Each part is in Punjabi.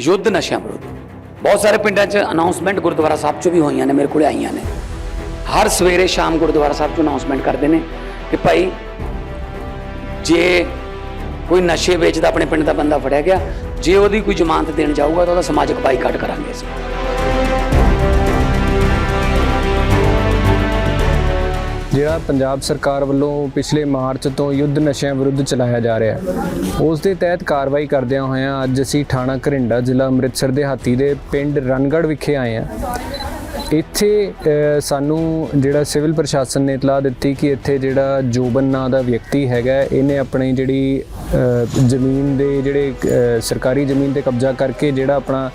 ਯੁੱਧ ਨਸ਼ਿਆਂ ਵਿਰੁੱਧ। ਬਹੁਤ ਸਾਰੇ ਪਿੰਡਾਂ 'ਚ ਅਨਾਉਂਸਮੈਂਟ ਗੁਰਦੁਆਰਾ ਸਾਹਿਬ 'ਚ ਵੀ ਹੋਈਆਂ ਨੇ, ਮੇਰੇ ਕੋਲੇ ਆਈਆਂ ਨੇ। ਹਰ ਸਵੇਰੇ ਸ਼ਾਮ ਗੁਰਦੁਆਰਾ ਸਾਹਿਬ 'ਚ ਅਨਾਉਂਸਮੈਂਟ ਕਰਦੇ ਨੇ ਕਿ ਭਾਈ, ਜੇ ਕੋਈ ਨਸ਼ੇ ਵੇਚਦਾ ਆਪਣੇ ਪਿੰਡ ਦਾ ਬੰਦਾ ਫੜਿਆ ਗਿਆ, ਜੇ ਉਹਦੀ ਕੋਈ ਜ਼ਮਾਨਤ ਦੇਣ ਜਾਊਗਾ ਤਾਂ ਉਹਦਾ ਸਮਾਜਿਕ ਬਾਈਕਾਟ ਕਰਾਂਗੇ ਅਸੀਂ। ਜਿਹੜਾ ਪੰਜਾਬ ਸਰਕਾਰ ਵੱਲੋਂ ਪਿਛਲੇ ਮਾਰਚ ਤੋਂ ਯੁੱਧ ਨਸ਼ਿਆਂ ਵਿਰੁੱਧ ਚਲਾਇਆ ਜਾ ਰਿਹਾ ਹੈ। ਉਸ ਦੇ ਤਹਿਤ ਕਾਰਵਾਈ ਕਰਦਿਆਂ ਹੋਇਆਂ ਅੱਜ ਅਸੀਂ ਥਾਣਾ ਘਰਿੰਡਾ ਜ਼ਿਲ੍ਹਾ ਅੰਮ੍ਰਿਤਸਰ ਦੇ ਹਾਤੀ ਦੇ ਪਿੰਡ ਰਣਗੜ੍ਹ ਵਿਖੇ ਆਏ ਹਾਂ। ਇੱਥੇ ਸਾਨੂੰ ਜਿਹੜਾ ਸਿਵਲ ਪ੍ਰਸ਼ਾਸਨ ਨੇ ਇਤਲਾਹ ਦਿੱਤੀ ਕਿ ਇੱਥੇ ਜਿਹੜਾ ਜੋਬਨ ਨਾਂ ਦਾ ਵਿਅਕਤੀ ਹੈਗਾ, ਇਹਨੇ ਆਪਣੀ ਜਿਹੜੀ ਜ਼ਮੀਨ ਦੇ ਜਿਹੜੇ ਸਰਕਾਰੀ ਜ਼ਮੀਨ ਤੇ ਕਬਜ਼ਾ ਕਰਕੇ ਜਿਹੜਾ ਆਪਣਾ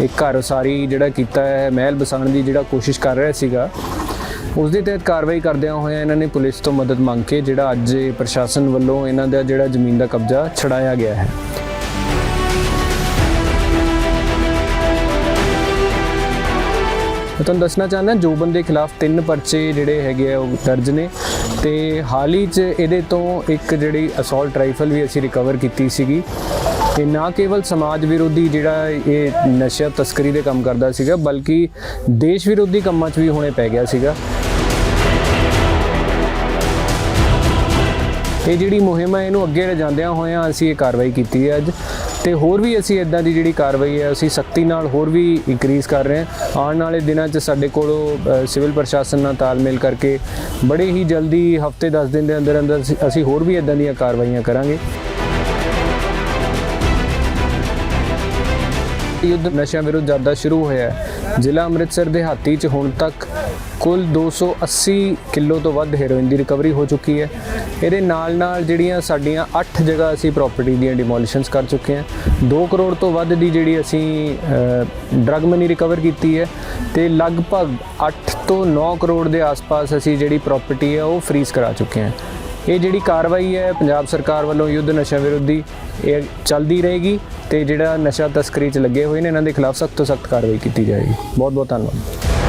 ਇੱਕ ਘਰ ਉਸਾਰੀ ਜਿਹੜਾ ਕੀਤਾ ਹੈ, ਮਹਿਲ ਬਸਾਉਣ ਦੀ ਜਿਹੜਾ ਕੋਸ਼ਿਸ਼ ਕਰ ਰਿਹਾ ਸੀਗਾ। ਉਸ ਦੇ ਤਹਿਤ ਕਾਰਵਾਈ ਕਰਦਿਆਂ ਹੋਇਆਂ ਇਹਨਾਂ ਨੇ ਪੁਲਿਸ ਤੋਂ ਮਦਦ ਮੰਗ ਕੇ ਜਿਹੜਾ ਅੱਜ ਪ੍ਰਸ਼ਾਸਨ ਵੱਲੋਂ ਇਹਨਾਂ ਦਾ ਜਿਹੜਾ ਜ਼ਮੀਨ ਦਾ ਕਬਜ਼ਾ ਛਡਾਇਆ ਗਿਆ ਹੈ। ਮੈਂ ਤੁਹਾਨੂੰ ਦੱਸਣਾ ਚਾਹੁੰਦਾ ਜੋਬਨ ਦੇ ਖਿਲਾਫ ਤਿੰਨ ਪਰਚੇ ਜਿਹੜੇ ਹੈਗੇ ਆ ਉਹ ਦਰਜ ਨੇ ਤੇ ਹਾਲ ਹੀ 'ਚ ਇਹਦੇ ਤੋਂ ਇੱਕ ਜਿਹੜੀ ਅਸੌਲਟ ਰਾਈਫਲ ਵੀ ਅਸੀਂ ਰਿਕਵਰ ਕੀਤੀ ਸੀਗੀ। ਤੇ ਨਾ ਕੇਵਲ ਸਮਾਜ ਵਿਰੋਧੀ ਜਿਹੜਾ ਇਹ ਨਸ਼ਾ ਤਸਕਰੀ ਦੇ ਕੰਮ ਕਰਦਾ ਸੀਗਾ, ਬਲਕਿ ਦੇਸ਼ ਵਿਰੋਧੀ ਕੰਮਾਂ 'ਚ ਵੀ ਹੁਣੇ ਪੈ ਗਿਆ ਸੀਗਾ। ਇਹ ਜਿਹੜੀ ਮੁਹਿੰਮ ਹੈ ਇਹਨੂੰ ਅੱਗੇ ਲਿਜਾਂਦਿਆਂ ਹੋਇਆਂ ਅਸੀਂ ਇਹ ਕਾਰਵਾਈ ਕੀਤੀ ਹੈ ਅੱਜ। ਤੇ ਹੋਰ ਵੀ ਅਸੀਂ ਇਦਾਂ ਦੀ ਜਿਹੜੀ ਕਾਰਵਾਈ ਹੈ, ਅਸੀਂ ਸਖਤੀ ਨਾਲ ਹੋਰ ਵੀ ਇਨਕਰੀਜ਼ ਕਰ ਰਹੇ ਹਾਂ। ਆਉਣ ਵਾਲੇ ਦਿਨਾਂ 'ਚ ਸਾਡੇ ਕੋਲੋਂ ਸਿਵਲ ਪ੍ਰਸ਼ਾਸਨ ਨਾਲ ਤਾਲਮੇਲ ਕਰਕੇ ਬੜੇ ਹੀ ਜਲਦੀ ਹਫ਼ਤੇ 10 ਦਿਨ ਦੇ ਅੰਦਰ ਅੰਦਰ ਅਸੀਂ- ਅਸੀਂ ਹੋਰ ਵੀ ਇਦਾਂ ਦੀਆਂ ਕਾਰਵਾਈਆਂ ਕਰਾਂਗੇ। ਯੁੱਧ ਨਸ਼ਿਆਂ ਵਿਰੁੱਧ ਜ਼ਿਆਦਾ ਸ਼ੁਰੂ ਹੋਇਆ ਹੈ। ਜ਼ਿਲ੍ਹਾ ਅੰਮ੍ਰਿਤਸਰ ਦੇ ਹਾਤੀ 'ਚ ਹੁਣ ਤੱਕ ਕੁੱਲ 280 ਕਿਲੋ ਤੋਂ ਵੱਧ ਹੈਰੋਇਨ ਦੀ ਰਿਕਵਰੀ ਹੋ ਚੁੱਕੀ ਹੈ। ਇਹਦੇ ਨਾਲ ਨਾਲ ਜਿਹੜੀਆਂ ਸਾਡੀਆਂ 8 ਜਗ੍ਹਾ ਅਸੀਂ ਪ੍ਰਾਪਰਟੀ ਦੀਆਂ ਡਿਮੋਲੀਸ਼ਨਸ ਕਰ ਚੁੱਕੇ ਹਾਂ। 2 ਕਰੋੜ ਤੋਂ ਵੱਧ ਦੀ ਜਿਹੜੀ ਅਸੀਂ ਡਰਗ ਮਨੀ ਰਿਕਵਰ ਕੀਤੀ ਹੈ ਤੇ ਲਗਭਗ 8 ਤੋਂ 9 ਕਰੋੜ ਦੇ ਆਸ-ਪਾਸ ਅਸੀਂ ਜਿਹੜੀ ਪ੍ਰਾਪਰਟੀ ਹੈ ਉਹ ਫ੍ਰੀਜ਼ ਕਰਾ ਚੁੱਕੇ ਹਾਂ। ਇਹ ਜਿਹੜੀ ਕਾਰਵਾਈ ਹੈ ਪੰਜਾਬ ਸਰਕਾਰ ਵੱਲੋਂ ਯੁੱਧ ਨਸ਼ਾ ਵਿਰੋਧੀ, ਇਹ ਚੱਲਦੀ ਰਹੇਗੀ ਤੇ ਜਿਹੜਾ ਨਸ਼ਾ ਤਸਕਰੀ 'ਚ ਲੱਗੇ ਹੋਏ ਨੇ, ਇਹਨਾਂ ਦੇ ਖਿਲਾਫ ਸਖਤ ਤੋਂ ਸਖਤ ਕਾਰਵਾਈ ਕੀਤੀ ਜਾਏਗੀ। ਬਹੁਤ ਬਹੁਤ ਧੰਨਵਾਦ।